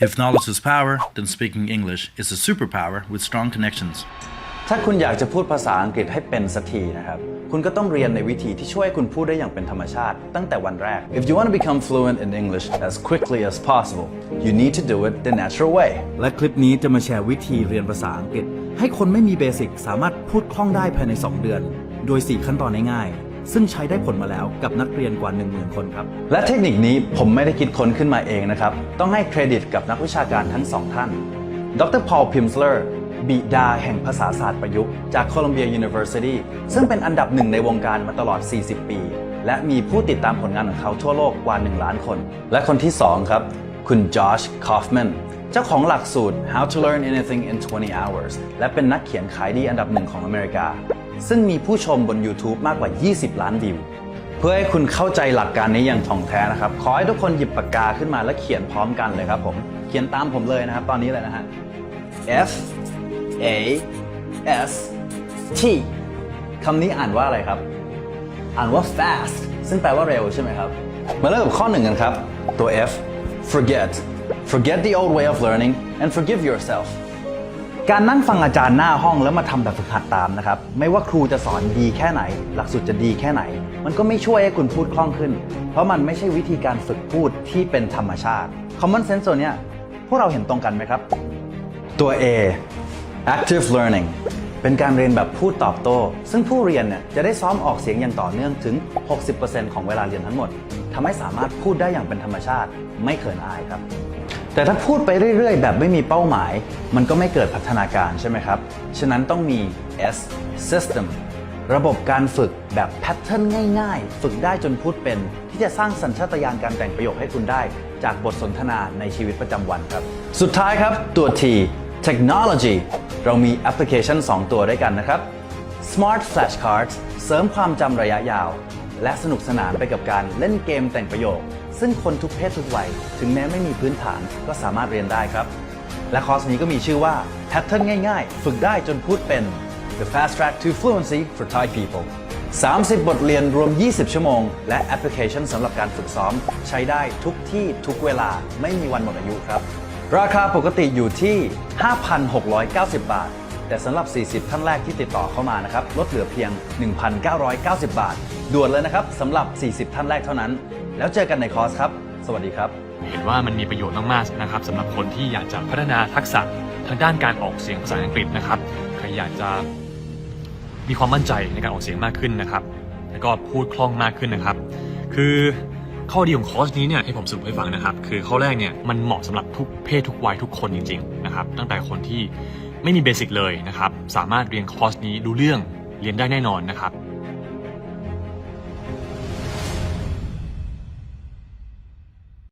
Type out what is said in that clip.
If knowledge is power, then speaking English is a superpower with strong connections. ถ้าคุณอยากจะพูดภาษาอังกฤษให้เป็นสักทีนะครับ คุณก็ต้องเรียนในวิธีที่ช่วยคุณพูดได้อย่างเป็นธรรมชาติตั้งแต่วันแรก If you want to become fluent in English as quickly as possible you need to do it the natural way และคลิปนี้จะมาแชร์วิธีเรียนภาษาอังกฤษ ให้คนไม่มีเบสิกสามารถพูดคล่องได้ภายใน 2 เดือน โดย 4 ขั้นตอนง่ายๆ ซึ่งใช้ได้ผลมาแล้วกับนักเรียนกว่า 10,000 คนครับ และเทคนิคนี้ผมไม่ได้คิดค้นขึ้นมาเองนะครับ ต้องให้เครดิตกับนักวิชาการทั้งสองท่าน ดรพอลพิมสเลอร์บิดาแห่งภาษาศาสตร์ประยุกต์จาก Columbia University ซึ่งเป็นอันดับหนึ่งในวงการมาตลอด 40 ปี และมีผู้ติดตามผลงานของเขาทั่วโลกกว่า 1 ล้านคน และคนที่ 2 ครับ คุณจอชคอฟแมนเจ้าของหลักสูตร How to Learn Anything in 20 Hours และเป็นนักเขียนขายดีอันดับหนึ่งของอเมริกา ซึ่งมีผู้ชมบน YouTube มากกว่า 20 ล้านวิว เพื่อให้คุณเข้าใจหลักการนี้อย่างถ่องแท้นะครับ ขอให้ทุกคนหยิบปากกาขึ้นมาและเขียนพร้อมกันเลยครับผม เขียนตามผมเลยนะครับ ตอนนี้เลยนะฮะ F A S T คำนี้อ่านว่าอะไรครับ อ่านว่า fast ซึ่งแปลว่าเร็วใช่ไหมครับ มาเริ่มกับข้อหนึ่งกันครับ ตัว F forget forget the old way of learning and forgive yourself การนั่งฟังอาจารย์หน้าห้องแล้วมาทำแบบฝึกหัดตามนะครับ ไม่ว่าครูจะสอนดีแค่ไหน หลักสูตรจะดีแค่ไหน มันก็ไม่ช่วยให้คุณพูดคล่องขึ้น เพราะมันไม่ใช่วิธีการฝึกพูดที่เป็นธรรมชาติ common sense ตัวเนี้ยพวกเราเห็นตรงกันไหมครับ ตัว A active learning เป็นการเรียนแบบพูดตอบโต้ ซึ่งผู้เรียนเนี่ยจะได้ซ้อมออกเสียงอย่างต่อเนื่องถึง 60%ของเวลาเรียนทั้งหมดทำให้สามารถพูดได้อย่างเป็นธรรมชาติ ไม่เขินอายครับ แต่ถ้าพูดไปเรื่อย ๆ แบบไม่มีเป้าหมาย มันก็ไม่เกิดพัฒนาการใช่ไหมครับ ฉะนั้นต้องมี S system ระบบการฝึกแบบแพทเทิร์นง่าย ๆ ฝึกได้จนพูดเป็น ที่จะสร้างสัญชาตญาณการแต่งประโยคให้คุณได้ จากบทสนทนาในชีวิตประจำวันครับ สุดท้ายครับตัว T technology เรามีแอปพลิเคชัน 2 ตัวด้วยกันนะครับ Smart Flashcards เสริมความจำระยะยาว และสนุกสนานไปกับการเล่นเกมแต่งประโยค ซึ่งคนทุกเพศทุกวัย ถึงแม้ไม่มีพื้นฐานก็สามารถเรียนได้ครับ และคอร์สนี้ก็มีชื่อว่า Pattern ง่ายๆ ฝึกได้จนพูดเป็น The Fast Track to Fluency for Thai People 30 บทเรียนรวม 20 ชั่วโมง และแอปพลิเคชันสำหรับการฝึกซ้อม ใช้ได้ทุกที่ทุกเวลาไม่มีวันหมดอายุครับ ราคาปกติอยู่ที่ 5,690 บาท แต่สำหรับ 40 ท่านแรกที่ติดต่อเข้ามานะครับ ลดเหลือเพียง 1,990 บาท ด่วนเลยนะครับสำหรับ 40 ท่านแรกเท่านั้น แล้วเจอกันในคอร์สครับ สวัสดีครับ เห็นว่ามันมีประโยชน์มากๆนะครับสำหรับคนที่อยากจะพัฒนาทักษะทางด้านการออกเสียงภาษาอังกฤษนะครับใครอยากจะมีความมั่นใจในการออกเสียงมากขึ้นนะครับ แล้วก็พูดคล่องมากขึ้นนะครับ คือข้อดีของคอร์สนี้เนี่ยให้ผมสรุปให้ฟังนะครับ คือข้อแรกเนี่ยมันเหมาะสำหรับทุกเพศทุกวัยทุกคนจริงๆนะครับตั้งแต่คนที่ไม่มีเบสิกเลยนะครับ สามารถเรียนคอร์สนี้รู้เรื่องเรียนได้แน่นอนนะครับ